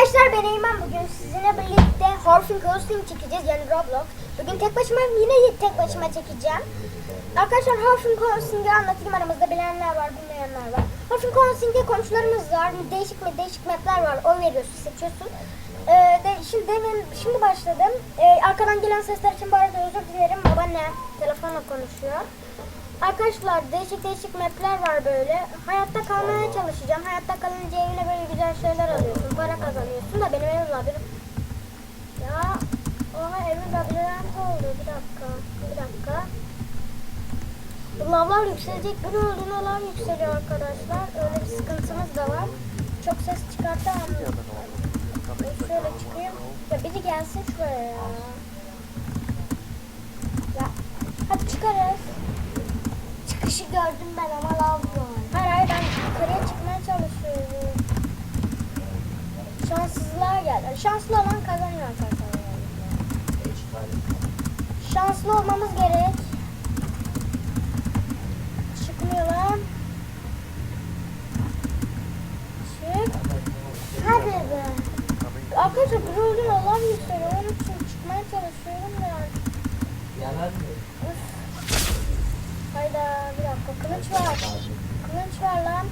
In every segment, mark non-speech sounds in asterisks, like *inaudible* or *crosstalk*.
Arkadaşlar ben Eymen bugün sizinle birlikte Horfin Coasting çekeceğiz yani Roblox. Bugün tek başıma yine tek başıma çekeceğim. Arkadaşlar Horfin Coasting'i anlatayım aramızda bilenler var bilmeyenler var. Horfin Coasting'de komşularımız var. Değişik mi değişik mapler var. Oy veriyorsun seçiyorsun. Ee, de, şimdi demin şimdi başladım. Ee, arkadan gelen sesler için bu arada özür dilerim. Babaanne telefonla konuşuyor. Arkadaşlar değişik değişik mapler var böyle. Hayatta kalmaya çalışacağım. Hayatta kalınca evine böyle güzel şeyler alıyorsun. Para kazanıyorsun da benim evim labirent. Ya oha evim labirent oldu. Bir dakika. Bir dakika. Lavlar yükselecek. Bir öldüğünde lav yükseliyor arkadaşlar. Öyle bir sıkıntımız da var. Çok ses çıkartamam. Şöyle çıkayım. Ya biri gelsin şuraya ya. Ya hadi çıkarız. Çıkışı gördüm ben ama lav var. Hayır hayır ben yukarıya çıkmaya çalışıyorum. Şanssızlığa geldi. Şanslı olan kazanıyor arkadaşlar. Şanslı olmamız gerek. Çıkmıyor lan. Çık. Hadi be. Arkadaşlar bir öldür alan yükseliyor. Onun için çıkmaya çalışıyorum da. Yalan mı? Hayda bir dakika kılıç var. Kılıç ver lan.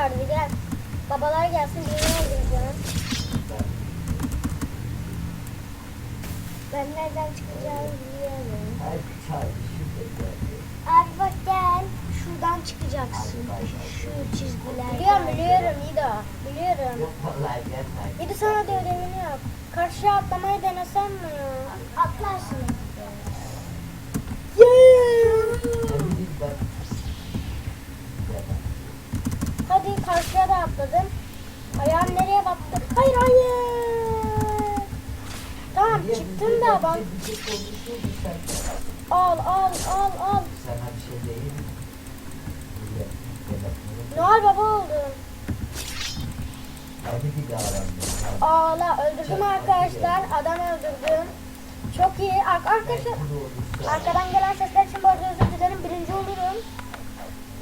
Kılıç verdi gel. Babalar gelsin birini öldüreceğim. Ben nereden çıkacağımı çay şurada. Abi bak gel. Şuradan çıkacaksın. Şu çizgiler. Biliyorum biliyorum İdo. Biliyorum. İdo sana da ödevini yap. Karşıya atlamayı denesem mi ya? Atlarsın. Yeah. Ne bileyim ben. Hadi karşıya da atladım. Ayağım nereye battı? Hayır hayır. Tamam çıktım da şey konuşuyordu sen. Al al al al. Sana bir şey değil mi? Noel baba oldum. Ağla öldürdüm arkadaşlar. Adam öldürdüm. Çok iyi. Ar- arkadaşlar arkadan gelen sesler için bu arada özür dilerim. Birinci olurum.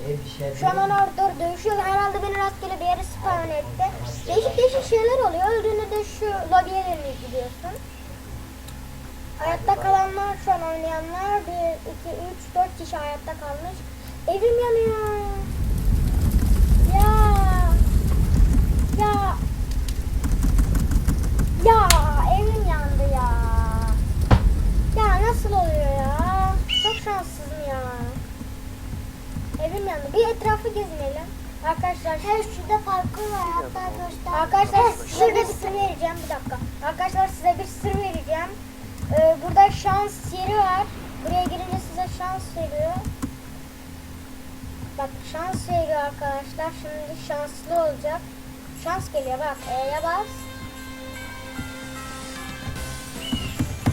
Bir şey Şu an onlar dur dövüşüyor. Herhalde beni rastgele bir yere spawn etti. Değişik değişik şeyler oluyor. Öldüğünde de şu lobiye dönüp gidiyorsun. Hayatta kalanlar şu an oynayanlar 1, 2, 3, 4 kişi hayatta kalmış. Evim yanıyor. Ya. Ya. Ya evim yandı ya. Ya nasıl oluyor ya? Çok şanssızım ya. Evim yandı. Bir etrafı gezinelim. Arkadaşlar her şurada parkur var hatta göster. Arkadaşlar size bir sır vereceğim bir dakika. Arkadaşlar size bir sır vereceğim. Ee, burada şans yeri var. Buraya girince size şans veriyor. Bak şans veriyor arkadaşlar. Şimdi şanslı olacak. Şans geliyor bak. E'ye bas.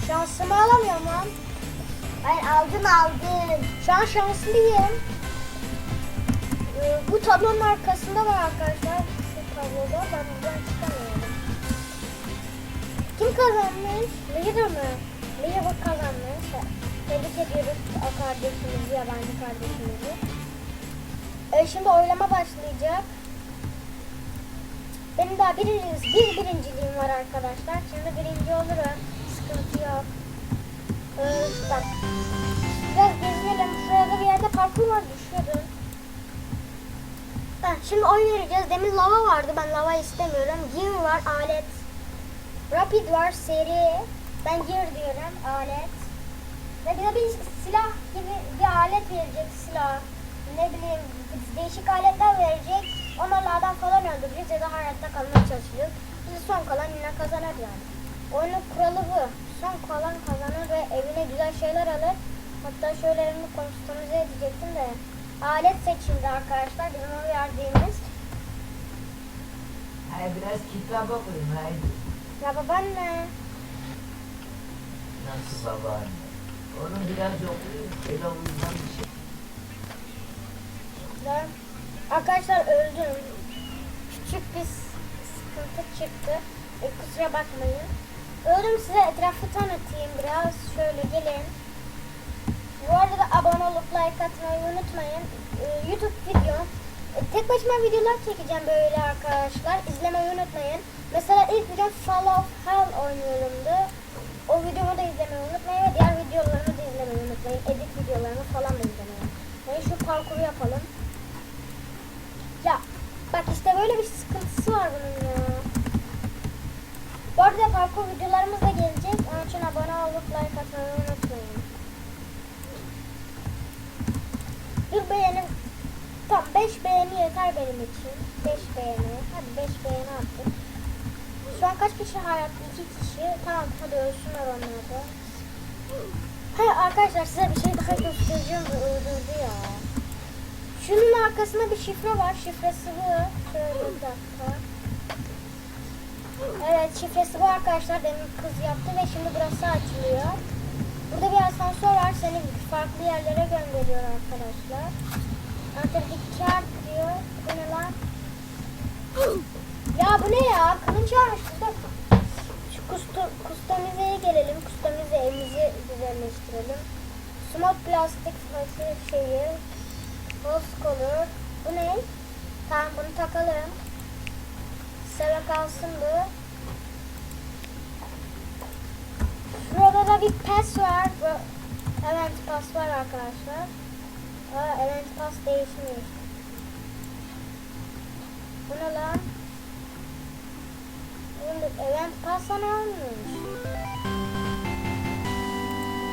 Şansımı alamıyorum lan. Hayır aldın aldın. Şu an şanslıyım. Bu tablonun arkasında var arkadaşlar. Şu tabloda ben buradan çıkamıyorum. Kim kazanmış? Leader mı? Leader kazanmış. Tebrik ediyoruz o kardeşimizi, yabancı kardeşimizi. Ee, şimdi oylama başlayacak. Benim daha birinci, bir birinciliğim var arkadaşlar. Şimdi birinci olurum. Sıkıntı yok. Ee, bak. Biraz gezinelim. Şurada bir yerde parkur var. Düşüyordum. Şimdi oy vereceğiz. Demin lava vardı. Ben lava istemiyorum. Gear var. Alet. Rapid var. Seri. Ben gear diyorum. Alet. Ve bize bir silah gibi bir alet verecek. Silah. Ne bileyim değişik aletler verecek. Onlarla adam falan öldüreceğiz ya da hayatta kalmaya çalışacağız. Bizi son kalan yine kazanır yani. Oyunun kuralı bu. Son kalan kazanır ve evine güzel şeyler alır. Hatta şöyle evimi konstrüksiyon edecektim de. Alet seçimde arkadaşlar bizim o verdiğimiz. Hayır biraz kitap okuyun haydi. Ya babaanne. Nasıl babaanne? Onu biraz okuyun. Öyle uyuman bir şey. Ben- Arkadaşlar öldüm. Küçük bir sıkıntı çıktı. E, kusura bakmayın. Öldüm size etrafı tanıtayım biraz. Şöyle gelin. Bu arada da abone olup like atmayı unutmayın. Ee, YouTube videom E, Tek başıma videolar çekeceğim böyle arkadaşlar. İzlemeyi unutmayın. Mesela ilk videom Fall of Hell oynuyorumdu. O videomu da izlemeyi unutmayın ve diğer videolarımı da izlemeyi unutmayın. Edit videolarımı falan da izlemeyi unutmayın. Şu parkuru yapalım. Ya bak işte böyle bir sıkıntısı var bunun ya. Bu arada parkur videolarımız da gelecek. Onun için abone olup like atmayı unutmayın. Bir beğeni Tam 5 beğeni yeter benim için. 5 beğeni. Hadi 5 beğeni attık. Şu an kaç kişi hayatta? 2 kişi. Tamam hadi ölsünler onlar da. Hayır arkadaşlar size bir şey daha göstereceğim. Öldürdü ya. Şunun arkasında bir şifre var. Şifresi bu. Şöyle bir dakika. Evet şifresi bu arkadaşlar. Demin kız yaptı ve şimdi burası açılıyor. Burada bir asansör var. Seni farklı yerlere gönderiyor arkadaşlar. Antalya'daki diyor. Bu ne lan? Ya bu ne ya? Kılınç varmış. Şu kustu, kustomizeye gelelim. Kustomize evimizi güzelleştirelim. Smart plastik fası şeyi. Rose color. Bu ne? Tamam bunu takalım. Sıra kalsın bu. Bir pes var. Event pas var arkadaşlar. Aa event pas değişmiş. Bu ne lan? Event pasta ne olmuş?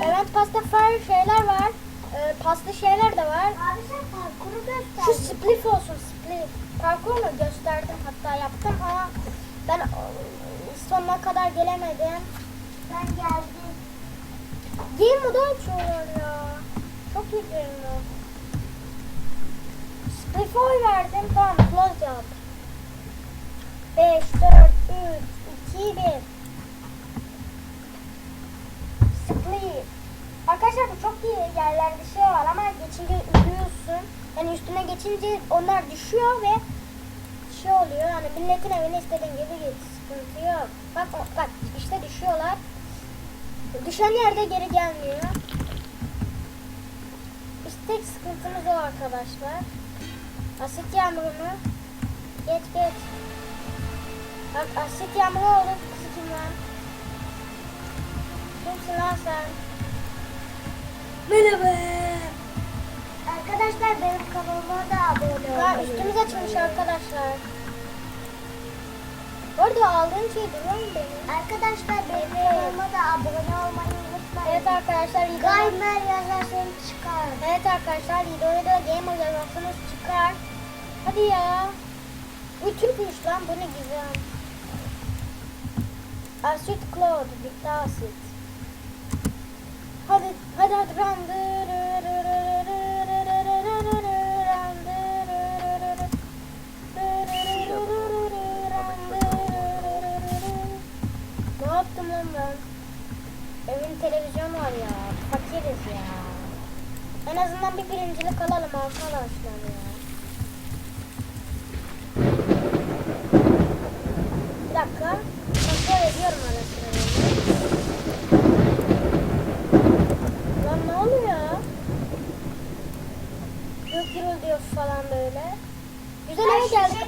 Event pasta fire şeyler var. Ee, paslı şeyler de var. Abi sen parkuru göster. Şu spliff olsun spliff. Parkur mu gösterdim hatta yaptım ama ben sonuna kadar gelemedim. Ben geldim. Game modu açıyorlar ya. Çok iyi game mod. Oy verdim. Tamam close yap. 5, 4, 3, 2, 1. Spliff. Arkadaşlar bu çok iyi yerlerde şey var ama geçince üzülüyorsun. Yani üstüne geçince onlar düşüyor ve şey oluyor yani milletin evine istediğin gibi git. Sıkıntı yok. Bak bak işte düşüyorlar. Düşen yerde geri gelmiyor. İşte tek sıkıntımız o arkadaşlar. Asit yağmuru mu? Geç geç. Bak asit yağmuru oldu. Sikim lan. Kimsin lan sen? Merhaba. Arkadaşlar benim kanalıma da abone Ha, olmayı üstümüz açılmış arkadaşlar. Bu arada aldığın şey duruyor mu benim? Arkadaşlar benim kanalıma da abone. Evet arkadaşlar. Gaymer yazarsanız çıkar. Evet arkadaşlar Lido'ya da Gamer yazarsanız çıkar. Hadi ya. Bu Türkmüş lan bu ne güzel. Asit Cloud bitti asit. Hadi hadi hadi run. Ne yaptım lan ben? Evin televizyon var ya. Fakiriz ya. En azından bir birincilik alalım arkadaşlar ya. Bir dakika. Kontrol ediyorum arasını. Lan ne oluyor? Gök gürültüyor falan böyle. Güzel eve geldik.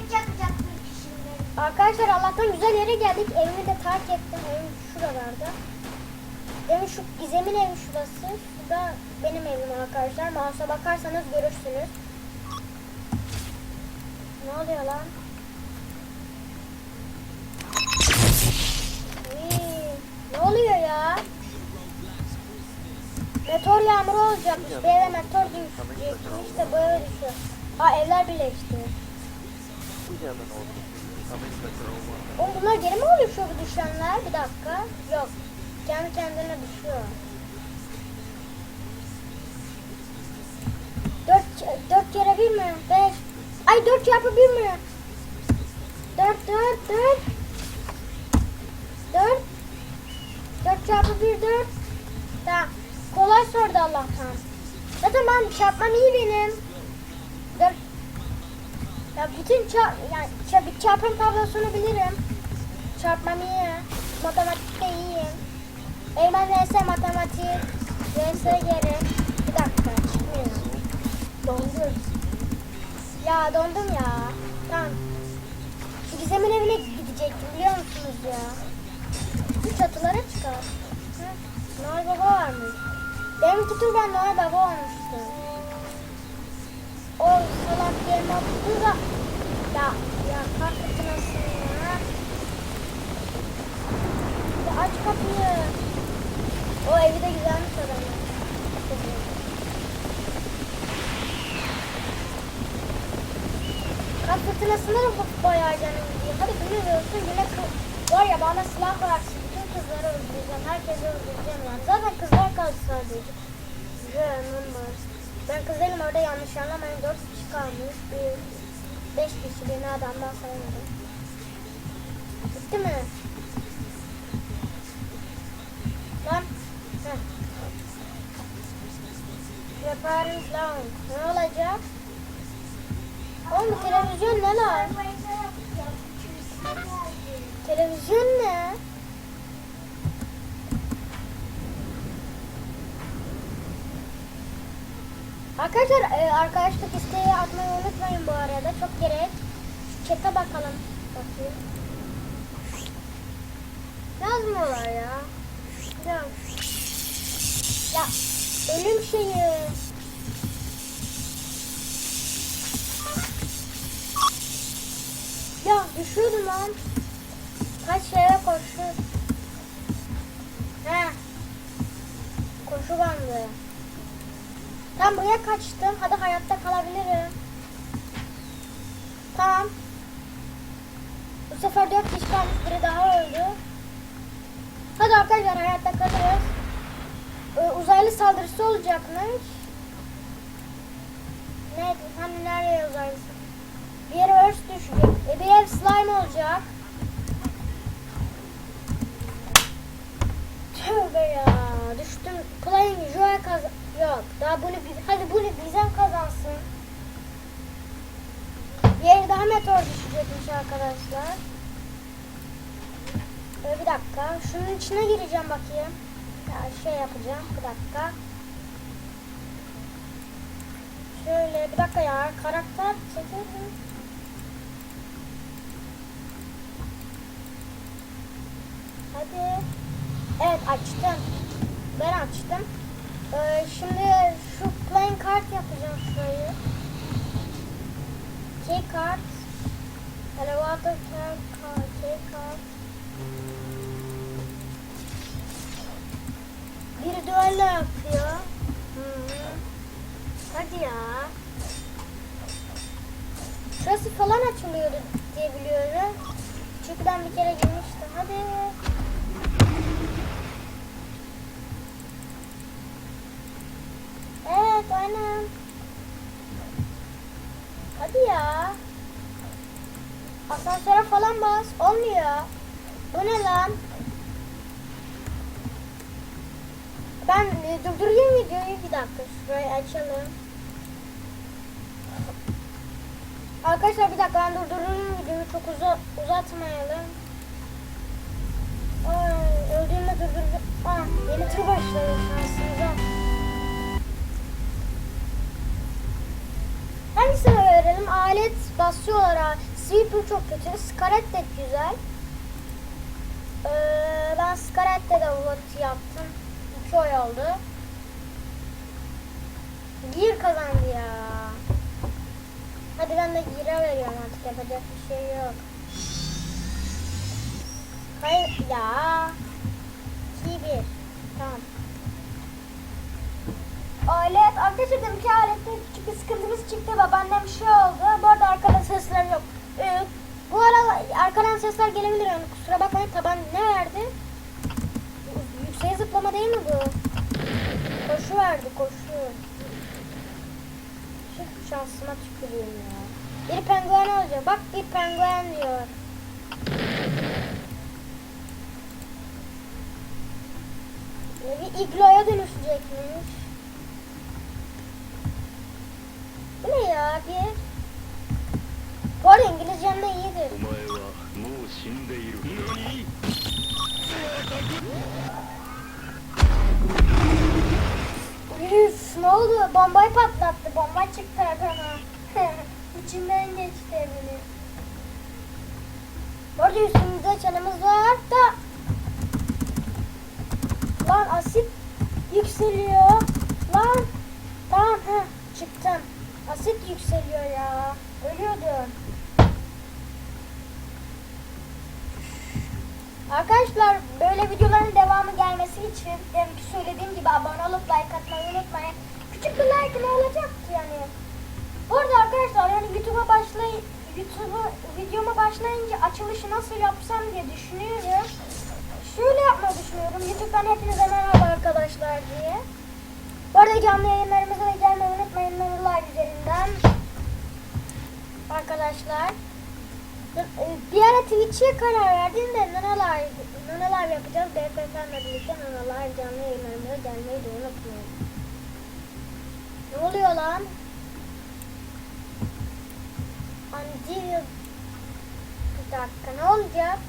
Arkadaşlar Allah'tan güzel yere geldik. Evimi de terk ettim. Evim şuralarda. Evim şu Gizem'in evi şurası. Şurada benim evim arkadaşlar. Mouse'a bakarsanız görürsünüz. Ne oluyor lan? Uy, ne oluyor ya? Meteor yağmuru olacakmış. Bir eve meteor düşecekmiş de bu eve düşüyor. Aa evler birleşti. Oğlum bunlar geri mi oluşuyor bu düşenler? Bir dakika. Yok. Kendi kendine düşüyor. Dört, dört kere bir mi? Beş. Ay dört çarpı bir mi? Dört, dört, dört. Dört. Dört çarpı bir, dört. Tamam. Kolay sordu Allah'tan. Zaten ben çarpmam iyi benim. Dört. Ya bütün çarp, yani ça- bir çarpım tablosunu bilirim. Çarpmam iyi. Matematikte iyiyim. Eymen vs matematik. vs geri. Bir dakika çıkmıyor. Dondur. Ya dondum ya. Tamam. Şu Gizem'in evine gidecektim biliyor musunuz ya? Şu çatılara çıkar. Hı? Noel Baba varmış. Benim kutumdan Noel Baba olmuştu. O salak yerine oturdu da ya ya kalk ya. Ya aç kapıyı. O evi de güzelmiş adamın. Kalk fırtınasında da bayağı canım gidiyor. Hadi bunu ölsün yine. Var ya bana silah versin. Bütün kızları öldüreceğim. Herkesi öldüreceğim yani. Zaten kızlar kaldı sadece. Canım var. Ben kız değilim orada yanlış anlamayın. Dört kişi kalmış. Bir, beş kişi beni adamdan saymadım. Bitti mi? Yaparız lan. Ne olacak? Oğlum televizyon ne lan? Televizyon ne? Arkadaşlar e, arkadaşlık isteği atmayı unutmayın bu arada. Çok gerek. Şu bakalım. Bakayım. Yazmıyorlar ya. Ya. Ya ölüm şeyi. Ya düşüyordum lan. Kaç şeye koştu. He. Koşu bandı. Tam buraya kaçtım. Hadi hayatta kalabilirim. Tamam. Bu sefer dört kişi kalmış. Biri daha öldü. Hadi arkadaşlar hayatta kalırız. Ee, uzaylı saldırısı olacakmış. Ne? Hani nereye uzaylısı? Bir yere örs düşecek. E, bir ev slime olacak. Tövbe ya. Düştüm. Playing Joy kazan... Yok. Daha bunu. Hadi bunu bizden kazansın. Bir yere daha meteor düşecekmiş arkadaşlar. Ee, bir dakika. Şunun içine gireceğim bakayım. Ya şey yapacağım. Bir dakika. Şöyle bir dakika ya. Karakter çekelim. Hadi. Evet açtım. Ben açtım. Ee, şimdi şu playing card yapacağım şurayı. Key card. Elevator key card. Key card. Bir düello yapıyor. Hı -hı. Hadi ya. Şurası falan açılıyordu diye biliyorum. Çünkü ben bir kere girmiştim. Hadi. Evet aynen. Hadi ya. Asansöre falan bas. Olmuyor. Bu ne lan? Ben e, durdurayım videoyu bir dakika. Şurayı açalım. Arkadaşlar bir dakika ben durdurayım videoyu. Çok uza uzatmayalım. Ay, öldüğümde durduracağım. Ah, yeni tur başladı şansınıza. Hangisini verelim? Alet basıyorlar ha. Sweeper çok kötü. Scarlet de güzel. Ee, ben Scarlet'te de vote yaptım. İki oy oldu. Gir kazandı ya. Hadi ben de Gir'e veriyorum artık. Yapacak bir şey yok. Hayır ya. 2-1. Tamam. Alet, arkadaşlar dedim ki alette küçük bir sıkıntımız çıktı. Babaannem şey oldu. Bu arada arkadan sesler yok. Ee, bu arada arkadan sesler gelebilir yani kusura bakmayın. Taban ne verdi? Zıplama değil mi bu? Koşu verdi, koşu. Şu şansıma tüküreyim ya. Bir penguen olacak. Bak bir penguen diyor. Bir igloya dönüşecekmiş. Bu ne ya bir? Bu arada İngilizcem de iyidir. Ne oldu? Bombayı patlattı. Bomba çıktı. Bu *laughs* içimden geçti eminim. Bu arada üstümüzde çanımız var da Lan asit yükseliyor. Lan tamam ha çıktım. Asit yükseliyor ya. Ölüyordum. Arkadaşlar böyle videoların devamı gelmesi için söylediğim gibi abone olup like atmayı unutmayın. Like ne olacak yani? Bu arada arkadaşlar yani YouTube'a başlay YouTube'a videoma başlayınca açılışı nasıl yapsam diye düşünüyorum. Şöyle yapmayı düşünüyorum. YouTube'dan hepinize merhaba arkadaşlar diye. Bu arada canlı yayınlarımıza da gelmeyi unutmayın Nurlar üzerinden. Arkadaşlar. e, Bir ara Twitch'e karar verdim de nanalar, nanalar yapacağız. BFF'lerle birlikte nanalar canlı yayınlarımıza gelmeyi de unutmayın. Ne oluyor lan? Until... Bir dakika ne olacak?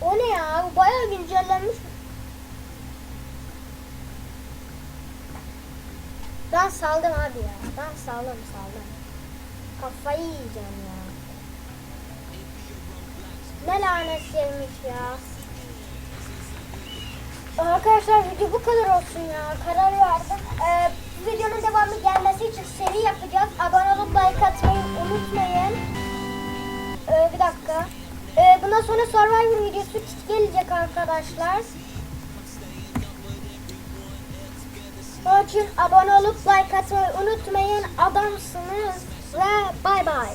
O ne ya? Bu bayağı güncellenmiş. Ben saldım abi ya. Ben saldım saldım. Kafayı yiyeceğim ya. Ne lanet sevmiş ya. Arkadaşlar video bu kadar olsun ya. Karar verdim. Ee, videonun devamı gelmesi için seri yapacağız. Abone olup like atmayı unutmayın. Ee, bir dakika. Ee, bundan sonra Survivor videosu gelecek arkadaşlar. Onun için abone olup like atmayı unutmayın. Adamsınız ve bay bay.